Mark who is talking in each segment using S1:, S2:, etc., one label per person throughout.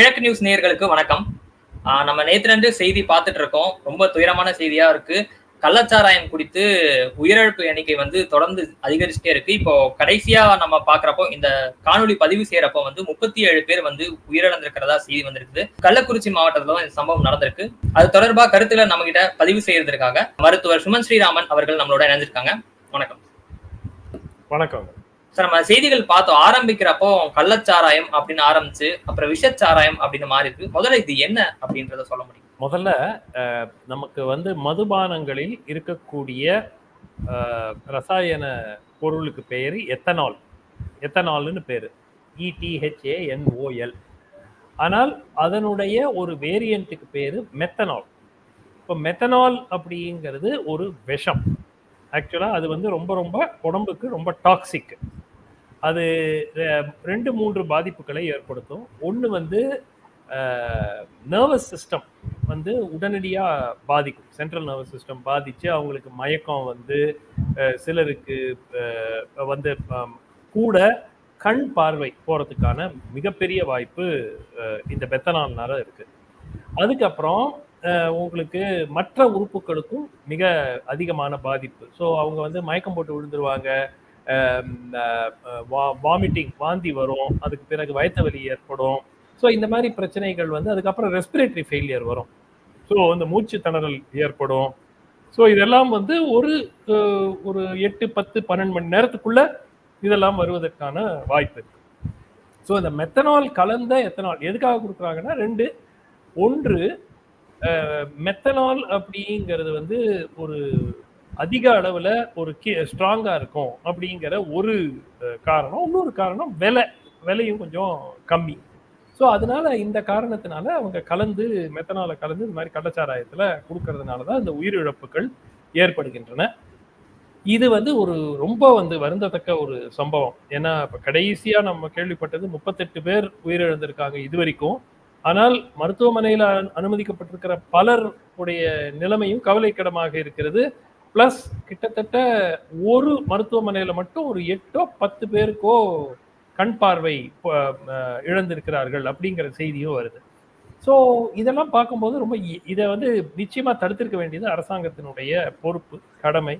S1: கிழக்கு நியூஸ் நேயர்களுக்கு வணக்கம். ஆஹ் நம்ம நேத்துல செய்தி பார்த்துட்டு இருக்கோம். ரொம்ப துயரமான செய்தியா இருக்கு. கள்ளச்சாராயம் குடித்து உயிரிழப்பு எண்ணிக்கை வந்து தொடர்ந்து அதிகரிச்சுட்டே இருக்கு. இப்போ கடைசியா நம்ம பாக்குறப்போ இந்த காணொளி பதிவு செய்யறப்போ வந்து முப்பத்தி ஏழு பேர் வந்து உயிரிழந்திருக்கிறதா செய்தி வந்திருக்குது. கள்ளக்குறிச்சி மாவட்டத்துல இந்த சம்பவம் நடந்திருக்கு. அது தொடர்பா கருத்துல நம்ம கிட்ட பதிவு செய்யறதுக்காக மருத்துவர் சுமன் ஸ்ரீராமன் அவர்கள் நம்மளோட இணைஞ்சிருக்காங்க. வணக்கம்.
S2: வணக்கம்.
S1: சார் நம்ம செய்திகள் பார்த்தோம். ஆரம்பிக்கிறப்போ கள்ளச்சாராயம் அப்படின்னு ஆரம்பிச்சு அப்புறம் விஷச்சாராயம் அப்படின்னு மாறி இருக்கு முதல்ல இது என்ன அப்படின்றத சொல்ல முடியும்?
S2: முதல்ல நமக்கு வந்து மதுபானங்களில் இருக்கக்கூடிய ரசாயன பொருளுக்கு பேர் எத்தனால். எத்தனால்னு பேர். இடிஹெச்ஏஎன்ஓஎல் ஆனால் அதனுடைய ஒரு வேரியண்ட்டுக்கு பேர் மெத்தனால் இப்போ மெத்தனால் அப்படிங்கிறது ஒரு விஷம். ஆக்சுவலாக அது வந்து ரொம்ப ரொம்ப உடம்புக்கு ரொம்ப டாக்ஸிக் அது ரெண்டு மூன்று பாதிப்புகளை ஏற்படுத்தும். ஒன்று வந்து நர்வஸ் சிஸ்டம் வந்து உடனடியாக பாதிக்கும். சென்ட்ரல் நர்வஸ் சிஸ்டம் பாதித்து அவங்களுக்கு மயக்கம் வந்து சிலருக்கு வந்து கூட கண் பார்வை போகிறதுக்கான மிகப்பெரிய வாய்ப்பு இந்த பெத்தனால்னால இருக்குது அதுக்கப்புறம் உங்களுக்கு மற்ற உறுப்புகளுக்கும் மிக அதிகமான பாதிப்பு. ஸோ அவங்க வந்து மயக்கம் போட்டு விழுந்துருவாங்க. Um, uh, வா வாமிட்டிங் வாந்தி வரும். அதுக்கு பிறகு வயிற்று வலி ஏற்படும். ஸோ இந்த மாதிரி பிரச்சனைகள் வந்து அதுக்கப்புறம் ரெஸ்பிரேட்டரி ஃபெயிலியர் வரும். ஸோ இந்த மூச்சு திணறல் ஏற்படும். ஸோ இதெல்லாம் வந்து ஒரு uh, ஒரு எட்டு பத்து பன்னெண்டு மணி நேரத்துக்குள்ள இதெல்லாம் வருவதற்கான வாய்ப்பு இருக்கு. ஸோ இந்த மெத்தனால் கலந்த எத்தனால் எதுக்காக கொடுக்குறாங்கன்னா ரெண்டு ஒன்று uh, மெத்தனால் அப்படிங்கிறது வந்து ஒரு அதிக அளவில் ஒரு கே ஸ்ட்ராங்காக இருக்கும் அப்படிங்கிற ஒரு காரணம். இன்னொரு காரணம் விலை. விலையும் கொஞ்சம் கம்மி. ஸோ அதனால இந்த காரணத்தினால அவங்க கலந்து மெத்தனால கலந்து இந்த மாதிரி கள்ளச்சாராயத்தில் கொடுக்கறதுனால தான் இந்த உயிரிழப்புகள் ஏற்படுகின்றன. இது வந்து ஒரு ரொம்ப வந்து வருந்தத்தக்க ஒரு சம்பவம். ஏன்னா இப்போ கடைசியாக நம்ம கேள்விப்பட்டது முப்பத்தெட்டு பேர் உயிரிழந்திருக்காங்க இது வரைக்கும் ஆனால் மருத்துவமனையில் அனு- அனுமதிக்கப்பட்டிருக்கிற பலர் உடைய நிலைமையும் கவலைக்கிடமாக இருக்கிறது. ப்ளஸ் கிட்டத்தட்ட ஒரு மருத்துவமனையில் மட்டும் ஒரு எட்டோ பத்து பேருக்கோ கண் பார்வை இழந்திருக்கிறார்கள் அப்படிங்கிற செய்தியும் வருது. ஸோ இதெல்லாம் பார்க்கும்போது ரொம்ப இதை வந்து நிச்சயமாக தடுத்திருக்க வேண்டியது அரசாங்கத்தினுடைய பொறுப்பு கடமை.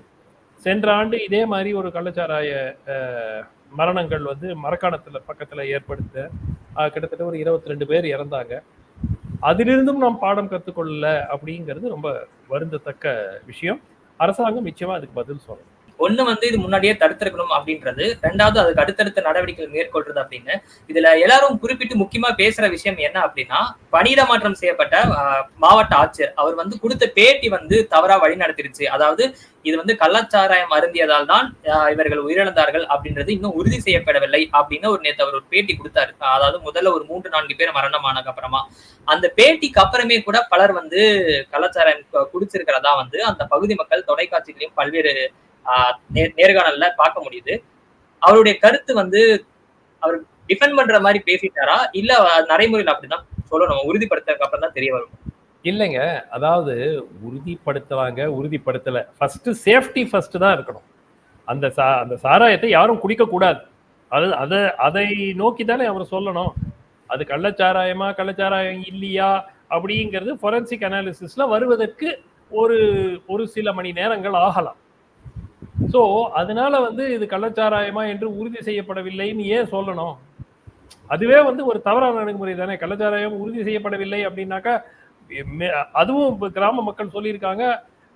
S2: சென்ற ஆண்டு இதே மாதிரி ஒரு கள்ளச்சாராய மரணங்கள் வந்து மரக்காணத்தில் பக்கத்தில் ஏற்படுத்த கிட்டத்தட்ட ஒரு இருபத்தி ரெண்டு பேர் இறந்தாங்க. அதிலிருந்தும் நாம் பாடம் கற்றுக்கொள்ளல அப்படிங்கிறது ரொம்ப வருந்தத்தக்க விஷயம். அரசாங்கம் நிச்சயமா அதுக்கு பதில் சொல்லணும்.
S1: ஒண்ணு வந்து இது முன்னாடியே தடுத்திருக்கணும் அப்படின்றது ரெண்டாவது அதுக்கு அடுத்தடுத்த நடவடிக்கைகள் மேற்கொள்றது அப்படின்னு. இதுல எல்லாரும் குறிப்பிட்டு முக்கியமா பேசுற விஷயம் என்ன அப்படின்னா பணியிட மாற்றம் செய்யப்பட்ட மாவட்ட ஆட்சியர் அவர் வந்து கொடுத்த பேட்டி வந்து தவறா வழி நடத்திருச்சு அதாவது இது வந்து கள்ளச்சாராயம் அருந்தியதால் தான் ஆஹ், இவர்கள் உயிரிழந்தார்கள் அப்படின்றது இன்னும் உறுதி செய்யப்படவில்லை அப்படின்னு ஒரு நேத்து அவர் ஒரு பேட்டி கொடுத்தாரு. அதாவது முதல்ல ஒரு மூன்று நான்கு பேர் மரணமானதுக்கு அப்புறமா. அந்த பேட்டிக்கு அப்புறமே கூட பலர் வந்து கள்ளச்சாராயம் குடிச்சிருக்கிறதா வந்து அந்த பகுதி மக்கள் தொலைக்காட்சிகளையும் பல்வேறு நேர்காணல்ல பார்க்க முடியுது. அவருடைய கருத்து வந்து அவர் டிஃபெண்ட் பண்ற மாதிரி பேசிட்டாரா? இல்ல நடைமுறையில் அப்படிதான் சொல்லணும். உறுதிப்படுத்ததுக்கு அப்புறம் தான் தெரிய வரும்.
S2: இல்லைங்க. அதாவது உறுதிப்படுத்துவாங்க உறுதிப்படுத்தல. ஃபர்ஸ்ட் சேஃப்டி ஃபர்ஸ்ட் தான் இருக்கணும். அந்த சா அந்த சாராயத்தை யாரும் குடிக்க கூடாது. அது அதை அதை நோக்கி தானே அவர் சொல்லணும். அது கள்ளச்சாராயமா கள்ளச்சாராயம் இல்லையா அப்படிங்கிறது ஃபொரன்சிக் அனாலிசிஸ்ல வருவதற்கு ஒரு ஒரு சில மணி நேரங்கள் ஆகலாம். ஸோ அதனால வந்து இது கள்ளச்சாராயமா என்று உறுதி செய்யப்படவில்லைன்னு ஏன் சொல்லணும்? அதுவே வந்து ஒரு தவறான அணுகுமுறை தானே. கள்ளச்சாராயம் உறுதி செய்யப்படவில்லை அப்படின்னாக்கா அதுவும் கிராம மக்கள் சொல்லியிருக்காங்க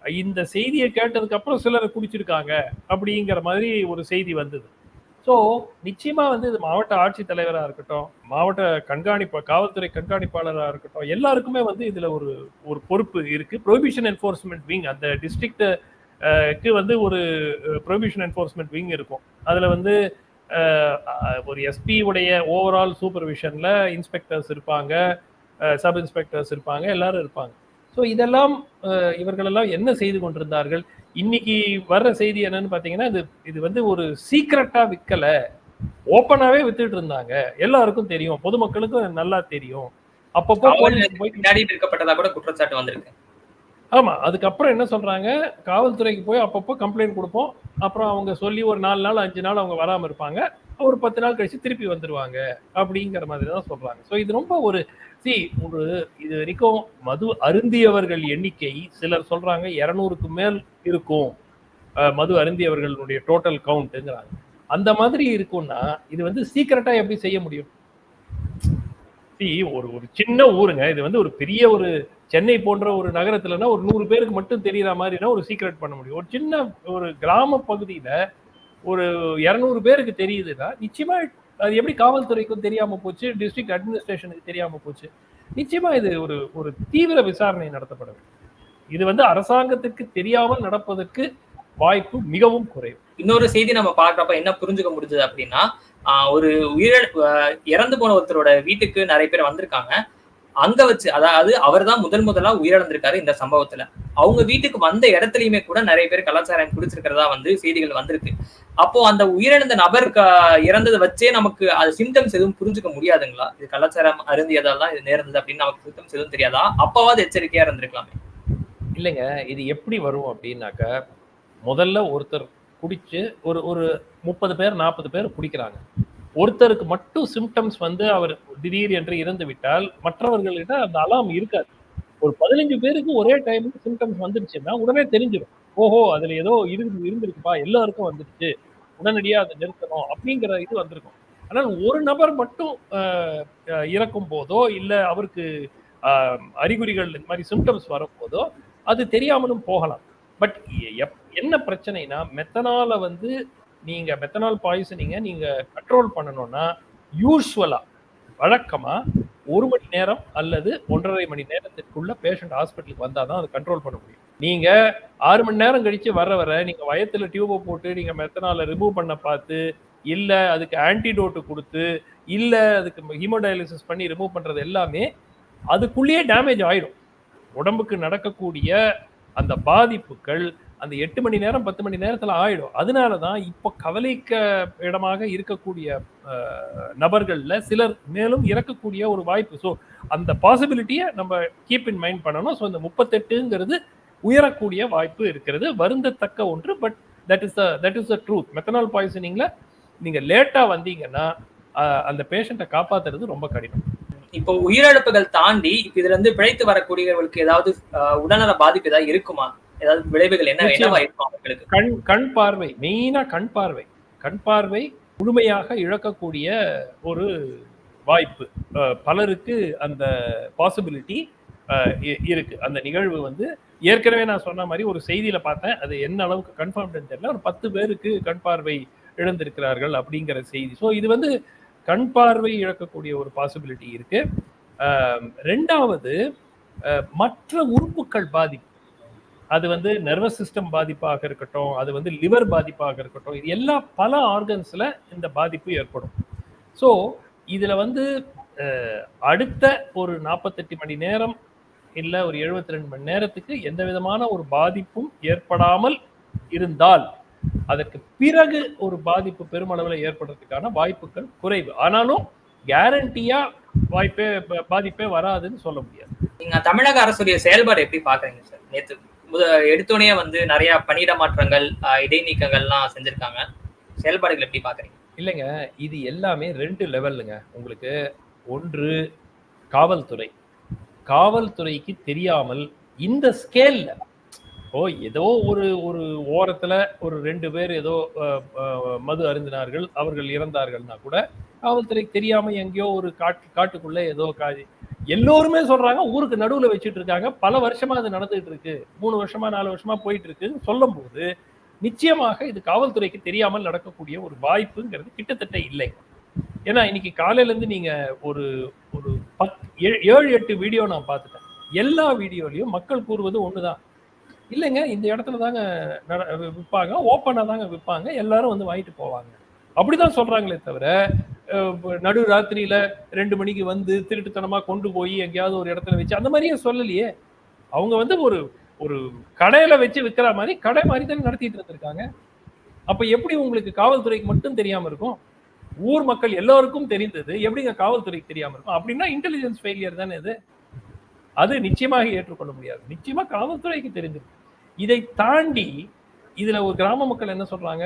S2: இந்த செய்தியை கேட்டதுக்கு அப்புறம் சிலர் குடிச்சிருக்காங்க அப்படிங்கிற மாதிரி ஒரு செய்தி வந்தது. ஸோ நிச்சயமா வந்து இது மாவட்ட ஆட்சித்தலைவராக இருக்கட்டும் மாவட்ட கண்காணிப்பு காவல்துறை கண்காணிப்பாளராக இருக்கட்டும் எல்லாருக்குமே வந்து இதுல ஒரு ஒரு பொறுப்பு இருக்கு. ப்ரொஹிபிஷன் என்ஃபோர்ஸ்மெண்ட் விங் அந்த டிஸ்ட்ரிக்ட் வந்து ஒரு ப்ரொஹிபிஷன் என்ஃபோர்ஸ்மெண்ட் விங் இருக்கும். அதுல வந்து ஒரு எஸ்பி உடைய ஓவரால் சூப்பர்விஷன்ல இன்ஸ்பெக்டர்ஸ் இருப்பாங்க சப் இன்ஸ்பெக்டர்ஸ் இருப்பாங்க எல்லாரும் இருப்பாங்க. ஸோ இதெல்லாம் இவர்களெல்லாம் என்ன செய்து கொண்டிருந்தார்கள்? இன்னைக்கு வர்ற செய்தி என்னன்னு பார்த்தீங்கன்னா இது இது வந்து ஒரு சீக்ரெட்டா விற்கல ஓப்பனாவே வித்துட்டு இருந்தாங்க. எல்லாருக்கும் தெரியும். பொதுமக்களுக்கும் நல்லா தெரியும். அப்பப்போ போலீஸ் போய்
S1: இருக்கப்பட்டதா கூட குற்றச்சாட்டு வந்திருக்கு.
S2: ஆமாம் அதுக்கப்புறம் என்ன சொல்கிறாங்க காவல்துறைக்கு போய் அப்பப்போ கம்ப்ளைண்ட் கொடுப்போம். அப்புறம் அவங்க சொல்லி ஒரு நாலு நாள் அஞ்சு நாள் அவங்க வராமல் இருப்பாங்க. ஒரு பத்து நாள் கழிச்சு திருப்பி வந்துடுவாங்க அப்படிங்கிற மாதிரி தான் சொல்கிறாங்க ஸோ இது ரொம்ப ஒரு சி ஒரு இது வரைக்கும் மது அருந்தியவர்கள் எண்ணிக்கை சிலர் சொல்கிறாங்க இரநூறுக்கு மேல் இருக்கும். மது அருந்தியவர்களுடைய டோட்டல் கவுண்ட்டுங்கிறாங்க அந்த மாதிரி இருக்கும்னா இது வந்து சீக்கிரட்டாக எப்படி செய்ய முடியும்? ஒரு ஒரு சின்ன ஊருங்க. இது வந்து ஒரு பெரிய ஒரு சென்னை போன்ற ஒரு நகரத்துலனா ஒரு நூறு பேருக்கு மட்டும் தெரியற மாதிரினா ஒரு சீக்ரெட் பண்ண முடியும். ஒரு சின்ன ஒரு கிராம பகுதியில ஒரு இரநூறு பேருக்கு தெரியுதுன்னா நிச்சயமா அது எப்படி காவல்துறைக்கும் தெரியாம போச்சு டிஸ்ட்ரிக்ட் அட்மினிஸ்ட்ரேஷனுக்கு தெரியாம போச்சு நிச்சயமா இது ஒரு ஒரு தீவிர விசாரணை நடத்தப்பட வேண்டும் இது வந்து அரசாங்கத்துக்கு தெரியாமல் நடப்பதற்கு வாய்ப்பு மிகவும் குறைவு.
S1: இன்னொரு செய்தி நம்ம பார்க்குறப்ப என்ன புரிஞ்சுக்க முடிஞ்சது அப்படின்னா ஒரு உயிரிழ இறந்து போன ஒருத்தரோட வீட்டுக்கு நிறைய பேர் வந்திருக்காங்க. அங்க வச்சு அதாவது அவர் தான் முதல் முதலா உயிரிழந்திருக்காரு இந்த சம்பவத்துல. அவங்க வீட்டுக்கு வந்த இடத்துலயுமே கூட நிறைய பேர் கலாச்சாரம் குடிச்சிருக்கிறதா வந்து செய்திகள் வந்திருக்கு. அப்போ அந்த உயிரிழந்த நபர் இறந்ததை வச்சே நமக்கு அது சிம்டம்ஸ் எதுவும் புரிஞ்சுக்க முடியாதுங்களா? இது கலாச்சாரம் அருந்தியதால் தான் இது நேர்ந்தது அப்படின்னு நமக்கு சிம்டம்ஸ் எதுவும் தெரியாதா? அப்பாவது எச்சரிக்கையா இருந்திருக்கலாமே.
S2: இல்லைங்க இது எப்படி வரும் அப்படின்னாக்க முதல்ல ஒருத்தர் குடிச்சு ஒரு ஒரு முப்பது பேர் நாற்பது பேர் குடிக்கிறாங்க. ஒருத்தருக்கு மட்டும் சிம்டம்ஸ் வந்து அவர் திடீர் என்று இறந்து விட்டால் மற்றவர்கள்கிட்ட அந்த அலாம் இருக்காது. ஒரு பதினஞ்சு பேருக்கு ஒரே டைமுக்கு சிம்டம்ஸ் வந்துருச்சுன்னா உடனே தெரிஞ்சிடும். ஓஹோ அதுல ஏதோ இருந்து இருந்திருக்குப்பா எல்லாருக்கும் வந்துருச்சு. உடனடியா அதை நிறுத்தணும் அப்படிங்கிற இது வந்திருக்கும். ஆனால் ஒரு நபர் மட்டும் இறக்கும் போதோ இல்லை அவருக்கு அறிகுறிகள் இந்த மாதிரி சிம்டம்ஸ் வரும்போதோ அது தெரியாமலும் போகலாம். பட் என்ன பிரச்சனைனா மெத்தனால வந்து நீங்க மெத்தனால் பாய்சனிங்க நீங்க கண்ட்ரோல் பண்ணணும்னா யூஸ்வலா வழக்கமா ஒரு மணி நேரம் அல்லது ஒன்றரை மணி நேரத்திற்குள்ள பேஷண்ட் ஹாஸ்பிட்டலுக்கு வந்தாதான் அதை கண்ட்ரோல் பண்ண முடியும். நீங்க ஆறு மணி நேரம் கழிச்சு வர வர நீங்க வயத்துல டியூபை போட்டு நீங்க மெத்தனால ரிமூவ் பண்ண பார்த்து இல்ல அதுக்கு ஆன்டிடோட்டு கொடுத்து இல்ல அதுக்கு ஹீமோடயாலிசிஸ் பண்ணி ரிமூவ் பண்றது எல்லாமே அதுக்குள்ளேயே டேமேஜ் ஆயிடும் உடம்புக்கு நடக்கக்கூடிய அந்த பாதிப்புகள் அந்த எட்டு மணி நேரம் பத்து மணி நேரத்துல ஆயிடும். அதனால தான் இப்போ கவலைக்க இடமாக இருக்கக்கூடிய நபர்களில் நபர்கள்ல சிலர் மேலும் இறக்கக்கூடிய ஒரு வாய்ப்பு. ஸோ அந்த பாசிபிலிட்டியை நம்ம கீப் இன் மைண்ட் பண்ணணும். ஸோ இந்த முப்பத்தெட்டுங்கிறது உயரக்கூடிய வாய்ப்பு இருக்கிறது. வருந்தத்தக்க ஒன்று but that is that is the truth methanol பாய்சனிங்ல நீங்க லேட்டா வந்தீங்கன்னா அந்த பேஷண்ட்டை காப்பாத்துறது ரொம்ப கடினம்.
S1: இப்போ உயிரிழப்புகள் தாண்டி இப்ப இதுல இருந்து பிழைத்து வரக்கூடியவர்களுக்கு ஏதாவது உடல்நல பாதிப்பு ஏதாவது இருக்குமா? ஏதாவது விளைவுகள் என்ன
S2: நிச்சயமா.
S1: என்னவா இருக்கும் அவங்களுக்கு
S2: கண் கண் பார்வை மெயினா கண் பார்வை. கண் பார்வை முழுமையாக இழக்கக்கூடிய ஒரு வாய்ப்பு. பலருக்கு அந்த பாசிபிலிட்டி இருக்கு. அந்த நிகழ்வு வந்து ஏற்கனவே நான் சொன்ன மாதிரி ஒரு செய்தியில பார்த்தேன். அது என்ன அளவுக்கு கன்ஃபார்ம் தெரியல. ஒரு பத்து பேருக்கு கண் பார்வை இழந்திருக்கிறார்கள் அப்படிங்கிற செய்தி. ஸோ இது வந்து கண் பார்வை இழக்கக்கூடிய ஒரு பாசிபிலிட்டி இருக்கு. ரெண்டாவது மற்ற உறுப்புகள் பாதிப்பு. அது வந்து நர்வஸ் சிஸ்டம் பாதிப்பாக இருக்கட்டும் அது வந்து லிவர் பாதிப்பாக இருக்கட்டும் இது எல்லா பல ஆர்கன்ஸில் இந்த பாதிப்பு ஏற்படும். ஸோ இதில் வந்து அடுத்த ஒரு நாற்பத்தெட்டு மணி நேரம் இல்லை ஒரு 72 ரெண்டு மணி நேரத்துக்கு எந்த விதமான ஒரு பாதிப்பும் ஏற்படாமல் இருந்தால் அதற்கு பிறகு ஒரு பாதிப்பு பெருமளவில் ஏற்படுறதுக்கான வாய்ப்புகள் குறைவு. ஆனாலும் கேரண்டியா வாய்ப்பே பாதிப்பே வராதுன்னு சொல்ல முடியாது.
S1: நீங்க தமிழக அரசுடைய செயல்பாடு எப்படி பாக்குறீங்க சார் நேற்று எடுத்தோடனே வந்து நிறைய பணியிட மாற்றங்கள் இடைநீக்கங்கள்லாம் செஞ்சிருக்காங்க. செயல்பாடுகள் எப்படி பாக்குறீங்க?
S2: இல்லைங்க இது எல்லாமே ரெண்டு லெவல்லுங்க உங்களுக்கு ஒன்று காவல்துறை. காவல்துறைக்கு தெரியாமல் இந்த ஸ்கேல்ல ஓ ஏதோ ஒரு ஒரு ஓரத்துல ஒரு ரெண்டு பேர் ஏதோ மது அருந்தினார்கள் அவர்கள் இறந்தார்கள்னா கூட காவல்துறைக்கு தெரியாம எங்கேயோ ஒரு காட்டு காட்டுக்குள்ள ஏதோ காதி எல்லோருமே சொல்றாங்க ஊருக்கு நடுவுல வச்சுட்டு இருக்காங்க. பல வருஷமா அது நடந்துட்டு இருக்கு. மூணு வருஷமா நாலு வருஷமா போயிட்டு இருக்கு. சொல்லும் போது நிச்சயமாக இது காவல்துறைக்கு தெரியாமல் நடக்கக்கூடிய ஒரு வாய்ப்புங்கிறது கிட்டத்தட்ட இல்லை. ஏன்னா இன்னைக்கு காலையில இருந்து நீங்க ஒரு ஒரு பத் ஏ- ஏழு எட்டு வீடியோ நான் பார்த்துட்டேன். எல்லா வீடியோலையும் மக்கள் கூறுவது ஒண்ணுதான். இல்லைங்க இந்த இடத்துல தாங்க நட- விற்பாங்க ஓப்பனா தாங்க விற்பாங்க எல்லாரும் வந்து வாங்கிட்டு போவாங்க. அப்படிதான் சொல்றாங்களே தவிர நடு ராத்திரியில ரெண்டு மணிக்கு வந்து திருட்டுத்தனமா கொண்டு போய் எங்கேயாவது ஒரு இடத்துல வச்சு அந்த மாதிரியே சொல்லலையே. அவங்க வந்து ஒரு ஒரு கடையில வச்சு விற்கிற மாதிரி கடை மாதிரி தானே நடத்திட்டு இருந்திருக்காங்க. அப்ப எப்படி உங்களுக்கு காவல்துறைக்கு மட்டும் தெரியாம இருக்கும்? ஊர் மக்கள் எல்லோருக்கும் தெரிந்தது எப்படிங்க காவல்துறைக்கு தெரியாம இருக்கும்? அப்படின்னா இன்டெலிஜென்ஸ் ஃபெயிலியர் தானே இது. அது நிச்சயமாக ஏற்றுக்கொள்ள முடியாது. நிச்சயமா காவல்துறைக்கு தெரிஞ்சிருக்கு. இதை தாண்டி இதுல ஒரு கிராம மக்கள் என்ன சொல்றாங்க?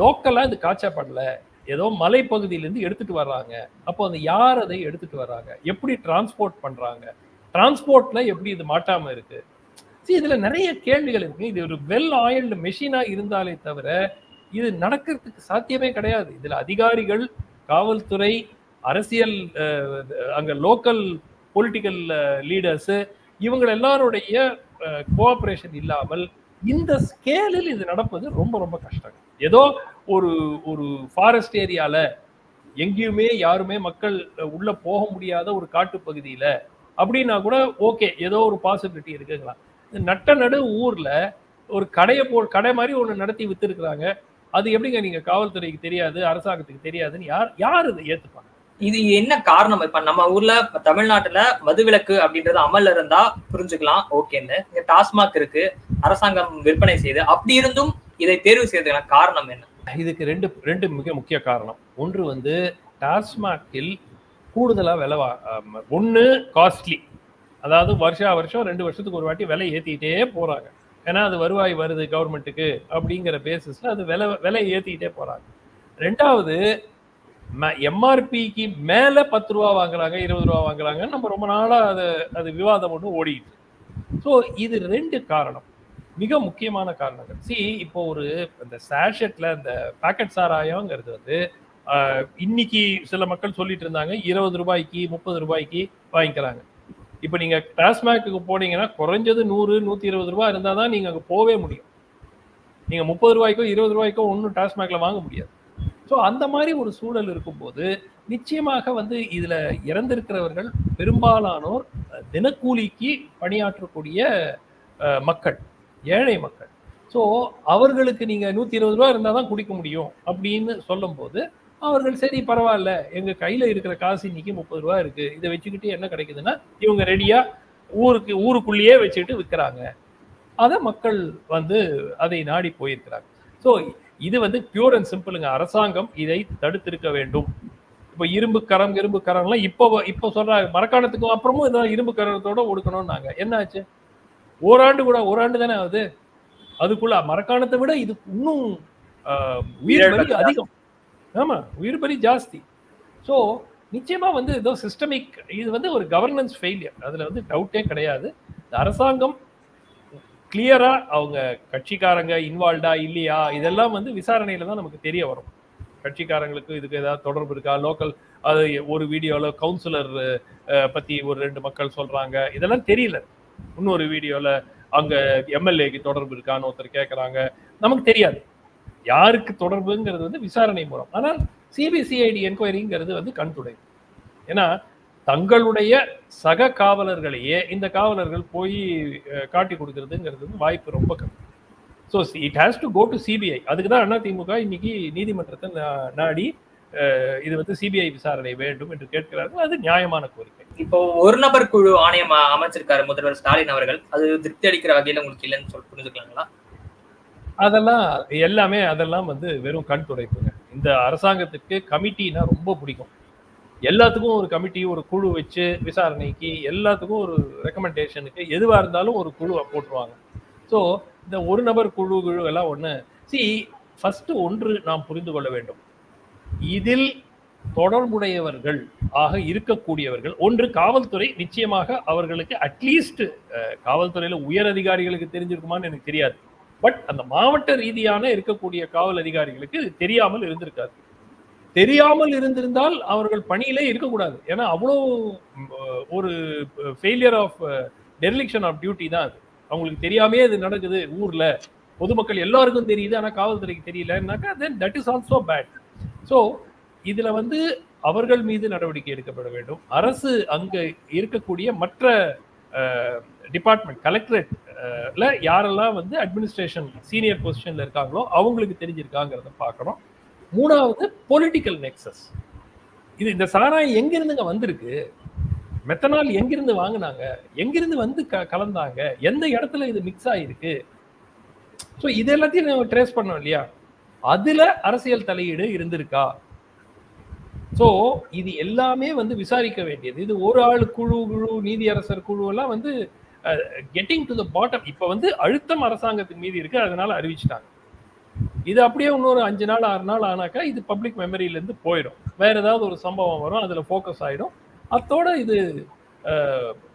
S2: லோக்கலா இது காய்ச்சப்படல ஏதோ மலைப்பகுதியிலேருந்து எடுத்துட்டு வர்றாங்க. அப்போ அந்த யார் அதை எடுத்துட்டு வர்றாங்க? எப்படி டிரான்ஸ்போர்ட் பண்றாங்க? டிரான்ஸ்போர்ட்ல எப்படி இது மாட்டாம இருக்கு? சரி இதுல நிறைய கேள்விகள் இருக்கு. இது ஒரு வெல் ஆயில்டு மெஷினா இருந்தாலே தவிர இது நடக்கிறதுக்கு சாத்தியமே கிடையாது. இதுல அதிகாரிகள் காவல்துறை அரசியல் அங்கே அங்க லோக்கல் பொலிட்டிக்கல் லீடர்ஸ் இவங்க எல்லாருடைய கோஆபரேஷன் இல்லாமல் இந்த ஸ்கேலில் இது நடப்பது ரொம்ப ரொம்ப கஷ்டம். ஏதோ ஒரு ஒரு ஃபாரஸ்ட் ஏரியால எங்கேயுமே யாருமே மக்கள் உள்ள போக முடியாத ஒரு காட்டு பகுதியில அப்படின்னா கூட ஓகே ஏதோ ஒரு பாசிபிலிட்டி இருக்குங்களா இந்த நட்ட நடு ஊர்ல ஒரு கடையை போ கடை மாதிரி ஒன்று நடத்தி வித்துருக்குறாங்க. அது எப்படிங்க நீங்க காவல்துறைக்கு தெரியாது அரசாங்கத்துக்கு தெரியாதுன்னு யார் யார் இதை ஏத்துப்பாங்க?
S1: இது என்ன காரணம்? இப்ப நம்ம ஊர்ல தமிழ்நாட்டுல மதுவிலக்கு அப்படின்றது அமல் இருந்தா புரிஞ்சுக்கலாம் ஓகேன்னு இங்க டாஸ்மாக் இருக்கு அரசாங்கம் விற்பனை செய்யுது அப்படி இருந்தும் இதை தேர்வு செய்யறதுக்கான காரணம் என்ன?
S2: இதுக்கு ரெண்டு ரெண்டு மிக முக்கிய காரணம். ஒன்று வந்து டாஸ்மாகில் கூடுதலாக விலை ஒன்று காஸ்ட்லி அதாவது வருஷா வருஷம் ரெண்டு வருஷத்துக்கு ஒரு வாட்டி விலை ஏற்றிக்கிட்டே போகிறாங்க ஏன்னா அது வருவாய் வருது கவர்மெண்ட்டுக்கு அப்படிங்கிற பேசிஸில் அது விலை விலை ஏற்றிக்கிட்டே போகிறாங்க ரெண்டாவது எம்ஆர்பிக்கு மேலே பத்து ரூபா வாங்குறாங்க இருபது ரூபா வாங்குறாங்கன்னு நம்ம ரொம்ப நாளாக அது அது விவாதம் ஒன்று ஓடிட்டு ஸோ இது ரெண்டு காரணம். மிக முக்கியமான காரணங்கள். சி இப்போ ஒரு இந்த சேஷெட்ல இந்த பாக்கெட் சாராயங்கிறது வந்து இன்னைக்கு சில மக்கள் சொல்லிட்டு இருந்தாங்க இருபது ரூபாய்க்கு முப்பது ரூபாய்க்கு வாங்கிக்கிறாங்க. இப்போ நீங்க டாஸ்மாக்கு போனீங்கன்னா குறைஞ்சது நூறு நூத்தி இருபது ரூபாய் இருந்தால் தான் நீங்க அங்கே போவே முடியும். நீங்க முப்பது ரூபாய்க்கோ இருபது ரூபாய்க்கோ ஒன்றும் டாஸ்மாக்ல வாங்க முடியாது. ஸோ அந்த மாதிரி ஒரு சூழல் இருக்கும்போது நிச்சயமாக வந்து இதுல இறந்திருக்கிறவர்கள் பெரும்பாலானோர் தினக்கூலிக்கு பணியாற்றக்கூடிய மக்கள். ஏழை மக்கள். ஸோ அவர்களுக்கு நீங்கள் நூற்றி இருபது ரூபா இருந்தால் தான் குடிக்க முடியும் அப்படின்னு சொல்லும்போது அவர்கள் சரி பரவாயில்ல எங்கள் கையில் இருக்கிற காசு இன்னைக்கு முப்பது ரூபா இருக்குது இதை வச்சுக்கிட்டு என்ன கிடைக்குதுன்னா இவங்க ரெடியாக ஊருக்கு ஊருக்குள்ளேயே வச்சுக்கிட்டு விற்கிறாங்க அதை மக்கள் வந்து அதை நாடி போயிருக்கிறாங்க. ஸோ இது வந்து பியூர் அண்ட் சிம்பிளுங்க அரசாங்கம் இதை தடுத்திருக்க வேண்டும். இப்போ இரும்பு கரம் இரும்பு கரம்லாம் இப்போ இப்போ சொல்கிறாங்க மரக்காணத்துக்கும் அப்புறமும் இதெல்லாம் இரும்பு கரத்தோட ஒடுக்கணும்னாங்க. என்ன ஆச்சு ஓராண்டு கூட ஓராண்டு தானே ஆகுது? அதுக்குள்ள மரக்காணத்தை விட இது இன்னும் உயிர் பலி அதிகம். ஆமா உயிர் பலி ஜாஸ்தி. ஸோ நிச்சயமா வந்து ஏதோ சிஸ்டமிக் இது வந்து ஒரு கவர்னன்ஸ் ஃபெயிலியர் அதுல வந்து டவுட்டே கிடையாது. அரசாங்கம் கிளியரா அவங்க கட்சிக்காரங்க இன்வால்வ்டா இல்லையா? இதெல்லாம் வந்து விசாரணையில தான் நமக்கு தெரிய வரும். கட்சிக்காரங்களுக்கு இதுக்கு ஏதாவது தொடர்பு இருக்கா? லோக்கல் அது ஒரு வீடியோல கவுன்சிலர் பத்தி ஒரு ரெண்டு மக்கள் சொல்றாங்க. இதெல்லாம் தெரியல. இன்னொரு வீடியோல அங்க எம்எல்ஏக்கு தொடர்பு இருக்கான்னு ஒருத்தர் கேட்கறாங்க நமக்கு தெரியாது. யாருக்கு தொடர்புங்கிறது வந்து விசாரணை மூலம். ஆனால் சிபிசிஐடி என்கொயரிங்கிறது வந்து கண் துடை ஏன்னா தங்களுடைய சக காவலர்களையே இந்த காவலர்கள் போய் காட்டி கொடுக்கறதுங்கிறது வந்து வாய்ப்பு ரொம்ப கம்மி. So it has to go to CBI அதுக்கு தான் அதிமுக இன்னைக்கு நீதிமன்றத்தை நாடி இது வந்து சிபிஐ விசாரணை வேண்டும் என்று கேட்கிறார்கள். அது நியாயமான கோரிக்கை.
S1: இப்போ ஒரு நபர் குழு ஆணையம் அமைச்சிருக்காரு முதல்வர் ஸ்டாலின் அவர்கள். அது திருப்தி அளிக்கிற வகையில உங்களுக்கு இல்லைன்னு சொல்லி புரிஞ்சுக்கலாங்களா?
S2: அதெல்லாம் எல்லாமே அதெல்லாம் வந்து வெறும் கண் துடைப்புங்க. இந்த அரசாங்கத்துக்கு கமிட்டினா ரொம்ப பிடிக்கும். எல்லாத்துக்கும் ஒரு கமிட்டி ஒரு குழு வச்சு விசாரணைக்கு எல்லாத்துக்கும் ஒரு ரெக்கமெண்டேஷனுக்கு எதுவாக இருந்தாலும் ஒரு குழுவை போட்டுருவாங்க. ஸோ இந்த ஒரு நபர் குழு குழு எல்லாம் ஒன்று சி ஃபர்ஸ்ட் ஒன்று நாம் புரிந்து கொள்ள வேண்டும். இதில் தொடர்புடையவர்கள் ஆக இருக்கக்கூடியவர்கள். ஒன்று காவல்துறை. நிச்சயமாக அவர்களுக்கு அட்லீஸ்ட் காவல்துறையில் உயர் அதிகாரிகளுக்கு தெரிஞ்சிருக்குமான்னு எனக்கு தெரியாது. பட் அந்த மாவட்ட ரீதியான இருக்கக்கூடிய காவல் அதிகாரிகளுக்கு தெரியாமல் இருந்திருக்காது. தெரியாமல் இருந்திருந்தால் அவர்கள் பணியிலே இருக்கக்கூடாது. ஏன்னா அவ்வளோ ஒரு failure of dereliction of duty தான் அது. அவங்களுக்கு தெரியாமே இது நடக்குது ஊர்ல. பொதுமக்கள் எல்லாருக்கும் தெரியுது ஆனால் காவல்துறைக்கு தெரியலன்னாக்கா then that is also bad so இதில் வந்து அவர்கள் மீது நடவடிக்கை எடுக்கப்பட வேண்டும். அரசு அங்கே இருக்கக்கூடிய மற்ற டிபார்ட்மெண்ட் கலெக்டரேட்ல யாரெல்லாம் வந்து அட்மினிஸ்ட்ரேஷன் சீனியர் பொசிஷனில் இருக்காங்களோ அவங்களுக்கு தெரிஞ்சிருக்காங்கிறத பார்க்கணும். மூணாவது பொலிட்டிக்கல் நெக்ஸஸ் இது இந்த சாராயம் எங்கிருந்துங்க வந்திருக்கு? மெத்தனால் எங்கிருந்து வாங்கினாங்க? எங்கிருந்து வந்து க கலந்தாங்க? எந்த இடத்துல இது மிக்ஸ் ஆகிருக்கு ஸோ இது எல்லாத்தையும் நம்ம ட்ரேஸ் பண்ணோம் இல்லையா? அதுல அரசியல் தலையீடு இருந்திருக்கா? ஸோ இது எல்லாமே வந்து விசாரிக்க வேண்டியது. இது ஒரு ஆள் குழு குழு நீதியரசர் குழு எல்லாம் வந்து கெட்டிங் டு த பாட்டம் இப்போ வந்து அழுத்தம் அரசாங்கத்தின் மீது இருக்கு அதனால அறிவிச்சிட்டாங்க. இது அப்படியே இன்னொரு அஞ்சு நாள் ஆறு நாள் ஆனாக்கா இது பப்ளிக் மெமரியிலேருந்து போயிடும். வேற ஏதாவது ஒரு சம்பவம் வரும் அதில் ஃபோக்கஸ் ஆயிடும். அத்தோட இது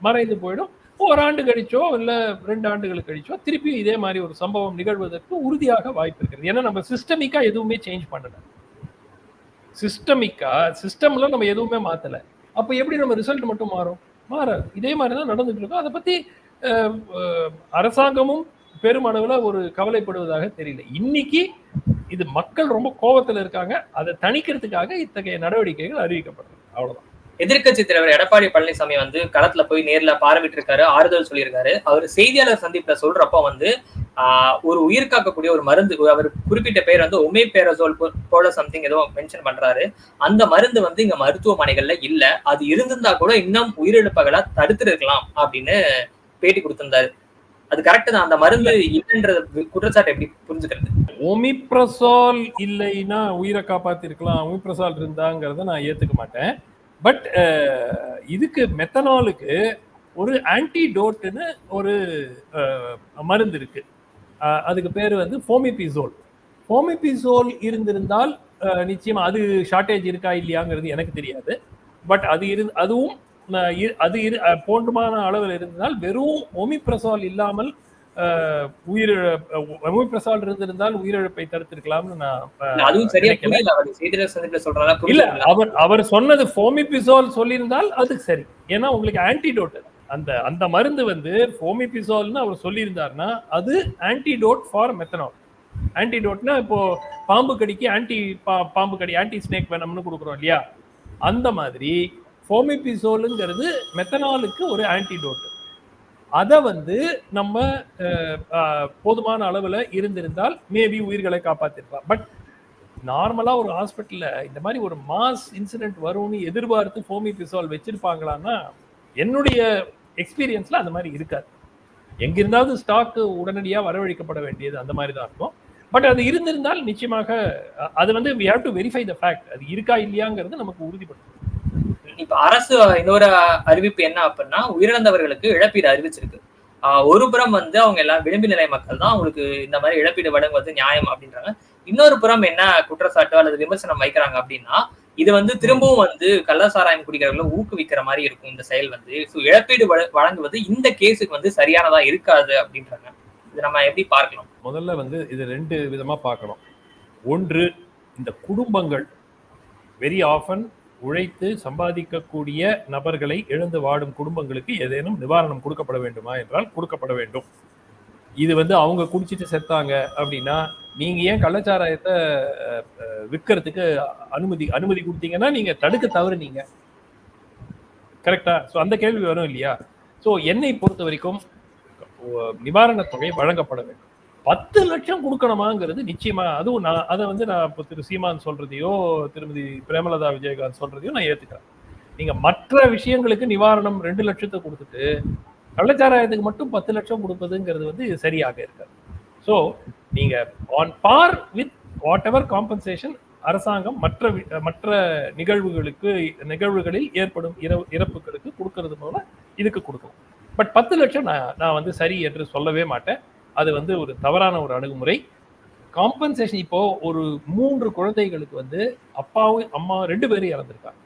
S2: மறைந்து போயிடும். ஒரு ஆண்டு கழிச்சோ இல்லை ரெண்டு ஆண்டுகள் கழிச்சோ திருப்பியும் இதே மாதிரி ஒரு சம்பவம் நிகழ்வதற்கு உறுதியாக வாய்ப்பு இருக்கிறது. ஏன்னா நம்ம சிஸ்டமிக்கா எதுவுமே சேஞ்ச் பண்ணல. சிஸ்டமிக்கா சிஸ்டம்ல நம்ம எதுவுமே மாத்தல. அப்ப எப்படி நம்ம ரிசல்ட் மட்டும் மாறும்? மாறாது. இதே மாதிரி தான் நடந்துட்டு இருக்கோம் அதை பத்தி அரசாங்கமும் பெருமளவில் ஒரு கவலைப்படுவதாக தெரியல. இன்னைக்கு இது மக்கள் ரொம்ப கோபத்தில் இருக்காங்க. அதை தணிக்கிறதுக்காக இத்தகைய நடவடிக்கைகள் அறிவிக்கப்படுது அவ்வளோதான்
S1: எதிர்க்கட்சி தலைவர் எடப்பாடி பழனிசாமி வந்து களத்துல போய் நேர்ல பார்வையிட்டு இருக்காரு ஆறுதல் சொல்லியிருக்காரு. அவர் செய்தியாளர் சந்திப்புல சொல்றப்போ வந்து ஆஹ், ஒரு உயிர் காக்கக்கூடிய ஒரு மருந்து அவர் குறிப்பிட்ட பேர் வந்து ஒமே பேரசோல் போல சம்திங் ஏதோ மென்ஷன் பண்றாரு. அந்த மருந்து வந்து இங்க மருத்துவமனைகள்ல இல்ல. அது இருந்திருந்தா கூட இன்னும் உயிரிழப்புகளை தடுத்திருக்கலாம் அப்படின்னு பேட்டி கொடுத்திருந்தாரு. அது கரெக்ட் தான். அந்த மருந்து இல்லைன்ற குற்றச்சாட்டு எப்படி புரிஞ்சுக்கிறது?
S2: ஒமிப்ரசால் இல்லைன்னா உயிரை காப்பாத்திருக்கலாம். ஒமிப்ரசால் இருந்தாங்கிறத நான் ஏத்துக்க மாட்டேன். பட் uh, இதுக்கு மெத்தனாலுக்கு ஒரு ஆன்டிடோட்னு ஒரு uh, மருந்து இருக்கு. அதுக்கு பேர் வந்து ஃபோமிபிசோல் ஃபோமிபிசோல் இருந்திருந்தால் நிச்சயமாக நிச்சயமா அது ஷார்ட்டேஜ் இருக்கா இல்லையாங்கிறது எனக்கு தெரியாது. பட் அது இரு அதுவும் இரு- அது இரு அஹ், அளவில் இருந்தால் வெறும் ஒமிப்ரசால் இல்லாமல் அஹ், உயிர் ஒமிப்ரசால் இருந்திருந்தால் உயிரிழப்பை தடுத்திருக்கலாம்னு நான்
S1: அதுவும் சரியா. புரியல. சொல்றாரா
S2: இல்ல அவர் அவர் சொன்னது ஃபோமிபிசோல் சொல்லியிருந்தால் அது சரி. ஏன்னா உங்களுக்கு ஆன்டிடோட் அந்த அந்த மருந்து வந்து ஃபோமிபிசோல்னு அவர் சொல்லியிருந்தாருன்னா அது ஆன்டிடோட் ஃபார் மெத்தனால் ஆன்டிடோட்னா இப்போ பாம்பு கடிக்கு ஆன்டி பாம்பு கடி ஆன்டி ஸ்னேக் வேணும்னு கொடுக்குறோம் இல்லையா? அந்த மாதிரி ஃபோமிபிசோலுங்கிறது மெத்தனாலுக்கு ஒரு ஆன்டிடோட் அதை வந்து நம்ம போதுமான அளவில் இருந்திருந்தால் மேபி உயிர்களை காப்பாத்திருக்கலாம். பட் நார்மலா ஒரு ஹாஸ்பிட்டல்ல இந்த மாதிரி ஒரு மாஸ் இன்சிடென்ட் வரும்னு எதிர்பார்த்து ஃபோமிபிசால் வச்சிருப்பாங்களான்னா என்னுடைய எக்ஸ்பீரியன்ஸ்ல அந்த மாதிரி இருக்காது. எங்க இருந்தாவது ஸ்டாக் உடனடியாக வரவழைக்கப்பட வேண்டியது அந்த மாதிரி தான் இருக்கும். பட் அது இருந்திருந்தால் நிச்சயமாக அது வந்து we have to verify the fact அது இருக்கா இல்லையாங்கிறது நமக்கு உறுதிப்படுத்தும்.
S1: இப்ப அரசு இன்னொரு அறிவிப்பு என்ன அப்படின்னா உயிரிழந்தவர்களுக்கு இழப்பீடு அறிவிச்சிருக்கு. ஒரு புறம் வந்து அவங்க எல்லாம் விளிம்பு நிலை மக்கள் தான் அவங்களுக்கு இந்த மாதிரி இழப்பீடு வழங்குவது நியாயம் அப்படின்றாங்க. இன்னொரு புறம் என்ன குற்றச்சாட்டு அல்லது விமர்சனம் வைக்கிறாங்க அப்படின்னா இது வந்து திரும்பவும் வந்து கள்ளசாராயம் குடிக்கிறவர்களை ஊக்குவிக்கிற மாதிரி இருக்கும் இந்த செயல் வந்து. ஸோ இழப்பீடு வழங்குவது இந்த கேஸுக்கு வந்து சரியானதா இருக்காது அப்படின்றாங்க. இது நம்ம எப்படி பார்க்கலாம்?
S2: முதல்ல வந்து இது ரெண்டு விதமா பார்க்கணும். ஒன்று இந்த குடும்பங்கள் வெரி ஆஃபன் உழைத்து சம்பாதிக்கக்கூடிய நபர்களை இழந்து வாடும் குடும்பங்களுக்கு ஏதேனும் நிவாரணம் கொடுக்கப்பட வேண்டுமா என்றால் கொடுக்கப்பட வேண்டும். இது வந்து அவங்க குடிச்சிட்டு செத்தாங்க அப்படின்னா நீங்க ஏன் கள்ளச்சாராயத்தை விற்கிறதுக்கு அனுமதி அனுமதி கொடுத்தீங்கன்னா நீங்க தடுக்க தவறுனீங்க. கரெக்டா? ஸோ அந்த கேள்வி வரும் இல்லையா? ஸோ என்னை பொறுத்த வரைக்கும் நிவாரணத் தொகை வழங்கப்பட வேண்டும். பத்து லட்சம் கொடுக்கணுமாங்கிறது நிச்சயமா. அதுவும் நான் அதை வந்து நான் இப்போ திரு சீமான் சொல்றதையோ திருமதி பிரேமலதா விஜயகாந்த் சொல்றதையோ நான் ஏத்துக்கிறேன். நீங்க மற்ற விஷயங்களுக்கு நிவாரணம் ரெண்டு லட்சத்தை கொடுத்துட்டு கள்ளச்சாராயத்துக்கு மட்டும் பத்து லட்சம் கொடுப்பதுங்கிறது வந்து சரியாக இருக்காது. ஸோ நீங்க on par with whatever compensation அரசாங்கம் மற்ற வி- மற்ற நிகழ்வுகளுக்கு நிகழ்வுகளில் ஏற்படும் இறப்புகளுக்கு கொடுக்கறது மூலம் இதுக்கு கொடுக்கும் பட் பத்து லட்சம் நான் நான் வந்து சரி என்று சொல்லவே மாட்டேன். அது வந்து ஒரு தவறான ஒரு அணுகுமுறை. காம்பன்சேஷன் இப்போ ஒரு மூன்று குழந்தைகளுக்கு வந்து அப்பாவும் அம்மா ரெண்டு பேரும் இறந்துருக்காங்க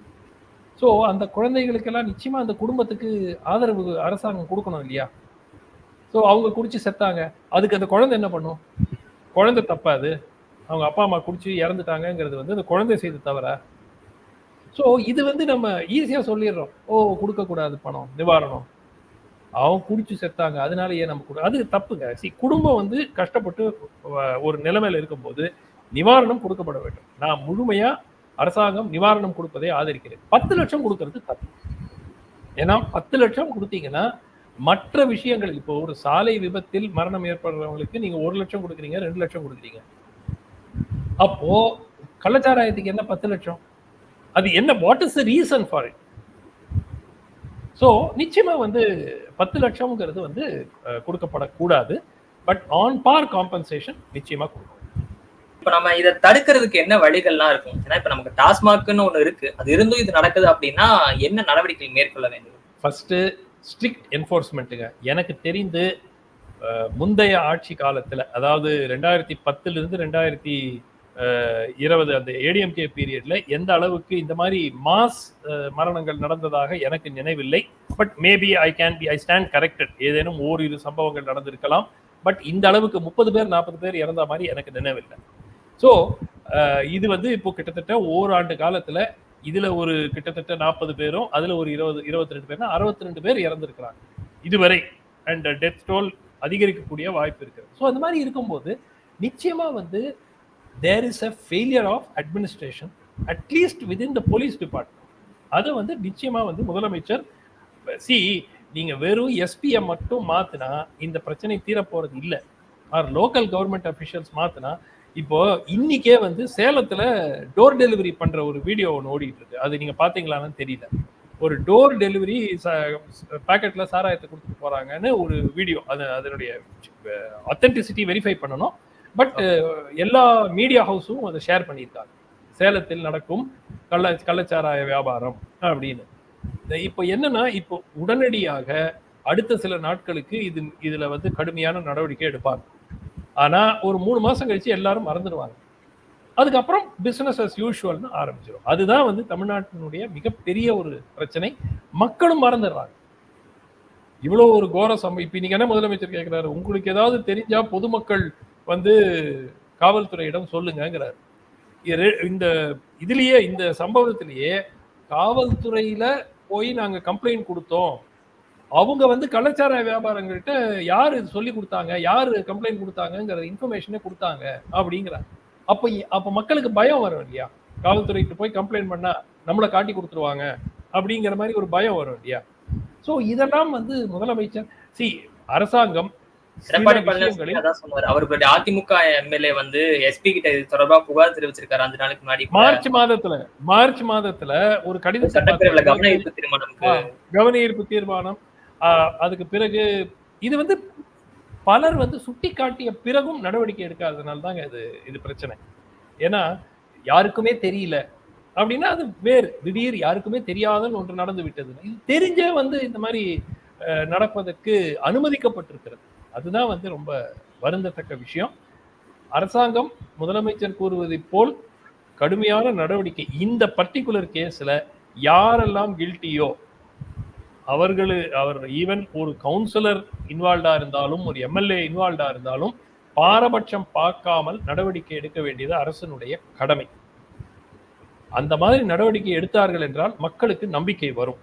S2: ஸோ அந்த குழந்தைகளுக்கெல்லாம் நிச்சயமா அந்த குடும்பத்துக்கு ஆதரவு அரசாங்கம் கொடுக்கணும் இல்லையா? ஸோ அவங்க குடிச்சு செத்தாங்க. அதுக்கு அந்த குழந்தை என்ன பண்ணும்? குழந்தை தப்பாது. அவங்க அப்பா அம்மா குடிச்சு இறந்துட்டாங்கங்கிறது வந்து அந்த குழந்தை செய்த தவிர ஸோ இது வந்து நம்ம ஈஸியாக சொல்லிடுறோம். ஓ கொடுக்கக்கூடாது பணம் நிவாரணம். அவங்க குடிச்சு செத்தாங்க. அதனால ஏன் நம்ம கொடு அது தப்புங்க. சி குடும்பம் வந்து கஷ்டப்பட்டு ஒரு நிலைமையில இருக்கும்போது நிவாரணம் கொடுக்கப்பட வேண்டும். நான் முழுமையா அரசாங்கம் நிவாரணம் கொடுப்பதை ஆதரிக்கிறேன். பத்து லட்சம் கொடுக்கறது தப்பு. ஏன்னா பத்து லட்சம் கொடுத்தீங்கன்னா மற்ற விஷயங்கள் இப்போ ஒரு சாலை விபத்தில் மரணம் ஏற்படுறவங்களுக்கு நீங்க ஒரு லட்சம் கொடுக்குறீங்க ரெண்டு லட்சம் கொடுக்குறீங்க. அப்போ கள்ளச்சாராயத்துக்கு என்ன பத்து லட்சம்? அது என்ன what is the reason for it so நிச்சயமா வந்து பத்து லட்சம்ங்கிறது வந்து கொடுக்கப்படக்கூடாது. பட் ஆன் பார் காம்பன்சேஷன் நிச்சயமா கொடுக்கணும்.
S1: இப்ப நம்ம இதை தடுக்கிறதுக்கு என்ன வழிகள்லாம் இருக்கும்? ஏன்னா இப்ப நமக்கு டாஸ்மாக்னு ஒண்ணு இருக்கு. அது இருந்தும் இது நடக்குது அப்படின்னா என்ன நடவடிக்கை மேற்கொள்ள வேண்டும்?
S2: ஃபர்ஸ்ட் ஸ்ட்ரிக்ட் என்ஃபோர்ஸ்மெண்ட்டுங்க எனக்கு தெரிந்து முந்தைய ஆட்சி காலத்துல அதாவது ரெண்டாயிரத்தி பத்துல இருந்து ரெண்டாயிரத்தி இருபது அந்த ஏடிஎம்கே பீரியட்ல எந்த அளவுக்கு இந்த மாதிரி மாஸ் மரணங்கள் நடந்ததாக எனக்கு நினைவில்லை. But maybe I can be I stand corrected ஏதேனும் ஓரிரு சம்பவங்கள் நடந்திருக்கலாம். பட் இந்த அளவுக்கு முப்பது பேர் நாற்பது பேர் இறந்த மாதிரி எனக்கு நினைவில்லை. ஸோ இது வந்து இப்போ கிட்டத்தட்ட ஓராண்டு காலத்துல இதுல ஒரு கிட்டத்தட்ட நாற்பது பேரும் அதுல ஒரு இருபது இருபத்தி ரெண்டு பேர்னா அறுபத்தி ரெண்டு பேர் இறந்திருக்கிறாங்க. இதுவரை. அண்ட் டெத் டோல் அதிகரிக்கக்கூடிய வாய்ப்பு இருக்கு. ஸோ அந்த மாதிரி இருக்கும்போது நிச்சயமா வந்து there is a failure of administration at least within the police department அது வந்து நிச்சயமாக வந்து முதலமைச்சர் சி நீங்கள் வெறும் எஸ்பியை மட்டும் மாற்றினா இந்த பிரச்சனை தீரப்போறது இல்லை. ஆர் லோக்கல் கவர்மெண்ட் அஃபிஷியல்ஸ் மாற்றினா இப்போ இன்னைக்கே வந்து சேலத்தில் டோர் டெலிவரி பண்ணுற ஒரு வீடியோ ஒன்று ஓடிட்டு இருக்கு. அது நீங்கள் பார்த்தீங்களான்னு தெரியல. ஒரு டோர் டெலிவரி பேக்கெட்டில் சாராயத்தை கொடுத்துட்டு போகிறாங்கன்னு ஒரு வீடியோ அது அதனுடைய அத்தென்டிசிட்டி வெரிஃபை பண்ணணும். பட் எல்லா மீடியா ஹவுஸும் அதை ஷேர் பண்ணியிருக்காங்க. சேலத்தில் நடக்கும் கள்ள கள்ளச்சாராய வியாபாரம் அப்படின்னு. இப்போ என்னன்னா இப்போ உடனடியாக அடுத்த சில நாட்களுக்கு இது இதுல வந்து கடுமையான நடவடிக்கை எடுப்பாங்க. ஆனா ஒரு மூணு மாசம் கழிச்சு எல்லாரும் மறந்துடுவாங்க. அதுக்கப்புறம் பிசினஸ் அஸ் யூஷுவல்னு ஆரம்பிச்சிடும் அதுதான் வந்து தமிழ்நாட்டினுடைய மிகப்பெரிய ஒரு பிரச்சனை. மக்களும் மறந்துடுறாங்க. இவ்வளோ ஒரு கோர சம்பவம் இப்போ இன்னைக்கு என்ன முதலமைச்சர் கேட்கிறாரு உங்களுக்கு ஏதாவது தெரிஞ்சா பொதுமக்கள் வந்து காவல்துறையிடம் சொல்லுங்கிறார் இரு- இந்த இதுலேயே இந்த சம்பவத்திலேயே காவல்துறையில் போய் நாங்கள் கம்ப்ளைண்ட் கொடுத்தோம். அவங்க வந்து கலாச்சார வியாபாரங்கள்ட்ட யார் இது சொல்லி கொடுத்தாங்க யார் கம்ப்ளைண்ட் கொடுத்தாங்கங்கிற இன்ஃபர்மேஷனே கொடுத்தாங்க அப்படிங்கிறாங்க அப்போ அப்போ மக்களுக்கு பயம் வரும் இல்லையா? காவல்துறைக்கு போய் கம்ப்ளைண்ட் பண்ணால் நம்மளை காட்டி கொடுத்துருவாங்க அப்படிங்கிற மாதிரி ஒரு பயம் வரும் இல்லையா? ஸோ இதெல்லாம் வந்து முதலமைச்சர் சி அரசாங்கம்
S1: எடப்பாடி பழனிசாமி அதான் சொன்னார். அவர்களுடைய அதிமுக எம்எல்ஏ வந்து எஸ்பி கிட்ட இது தொடர்பா புகார் தெரிவிச்சிருக்காரு. அஞ்சு நாளைக்கு முன்னாடி.
S2: மார்ச் மாதத்துல மார்ச் மாதத்துல ஒரு கடிதத்தை
S1: சட்டப்பேரவையில கவன ஈர்ப்பு தீர்மானம்க்கு
S2: ஆ, கவன ஈர்ப்பு தீர்மானம். அதுக்கு பிறகு இது வந்து பலர் வந்து சுட்டி காட்டிய பிறகும் நடவடிக்கை எடுக்காததுனால தாங்க இது இது பிரச்சனை. ஏன்னா யாருக்குமே தெரியல. அப்படின்னா அது வேறு. திடீர் யாருக்குமே தெரியாதன்னு ஒன்று நடந்து விட்டது இது தெரிஞ்சே வந்து இந்த மாதிரி நடப்பதற்கு அனுமதிக்கப்பட்டிருக்கிறது. அதுதான் வந்து ரொம்ப வருந்தத்தக்க விஷயம். அரசாங்கம் முதலமைச்சர் கூறுவதைப் போல் கடுமையான நடவடிக்கை. இந்த பர்டிகுலர் கேஸில் யாரெல்லாம் கில்ட்டியோ அவர்களு அவர் ஈவன் ஒரு கவுன்சிலர் இன்வால்வ்டாக இருந்தாலும் ஒரு எம்எல்ஏ இன்வால்வ்டாக இருந்தாலும் பாரபட்சம் பார்க்காமல் நடவடிக்கை எடுக்க வேண்டியது அரசனுடைய கடமை. அந்த மாதிரி நடவடிக்கை எடுத்தார்கள் என்றால் மக்களுக்கு நம்பிக்கை வரும்.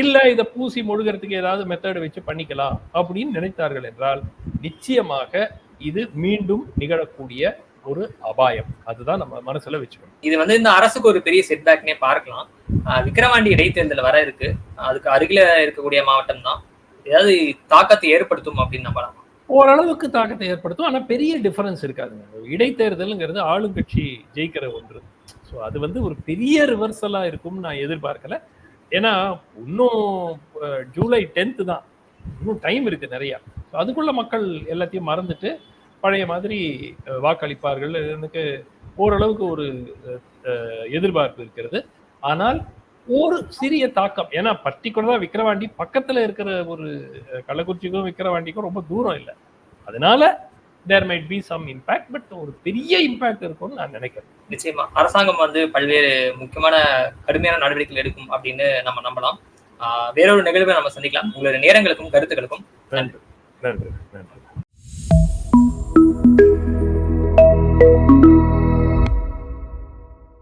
S2: இல்ல இதை பூசி மொழுகிறதுக்கு ஏதாவது மெத்தட் வச்சு பண்ணிக்கலாம் அப்படின்னு நினைத்தார்கள் என்றால் நிச்சயமாக இது மீண்டும் நிகழக்கூடிய ஒரு அபாயம். அதுதான் நம்ம மனசுல வச்சுக்கணும்.
S1: இது வந்து இந்த அரசுக்கு ஒரு பெரிய செட்பேக்னே பார்க்கலாம். விக்கிரவாண்டி இடைத்தேர்தல் வர இருக்கு. அதுக்கு அருகில இருக்கக்கூடிய மாவட்டம் தான். ஏதாவது தாக்கத்தை ஏற்படுத்தும் அப்படின்னு நம்பலாம்.
S2: ஓரளவுக்கு தாக்கத்தை ஏற்படுத்தும். ஆனா பெரிய டிஃபரன்ஸ் இருக்காதுங்க இடைத்தேர்தலுங்கிறது ஆளுங்கட்சி ஜெயிக்கிற ஒன்று. ஸோ அது வந்து ஒரு பெரிய ரிவர்சலா இருக்கும்னு நான் எதிர்பார்க்கல. ஏன்னா இன்னும் ஜூலை டென்த்து தான். இன்னும் டைம் இருக்கு நிறையா. ஸோ அதுக்குள்ள மக்கள் எல்லாத்தையும் மறந்துட்டு பழைய மாதிரி வாக்களிப்பார்கள். எனக்கு ஓரளவுக்கு ஒரு எதிர்பார்ப்பு இருக்கிறது. ஆனால் ஒரு சிறிய தாக்கம். ஏன்னா பர்டிகுலராக விக்கிரவாண்டி பக்கத்தில் இருக்கிற ஒரு கள்ளக்குறிச்சிக்கும் விக்கிரவாண்டிக்கும் ரொம்ப தூரம் இல்லை. அதனால there might be some impact but ஒரு பெரிய இம்பாக்ட் இருக்கும்னு நான் நினைக்கிறேன்.
S1: நிச்சயமா. அரசாங்கம் வந்து பல்வேறு முக்கியமான கடுமையான நடவடிக்கைகள் எடுக்கும் அப்படின்னு நம்ம நம்பலாம். ஆஹ் வேறொரு நிகழ்வை நம்ம சந்திக்கலாம். உங்களுடைய நேரங்களுக்கும் கருத்துக்களுக்கும்
S2: நன்றி. நன்றி. நன்றி.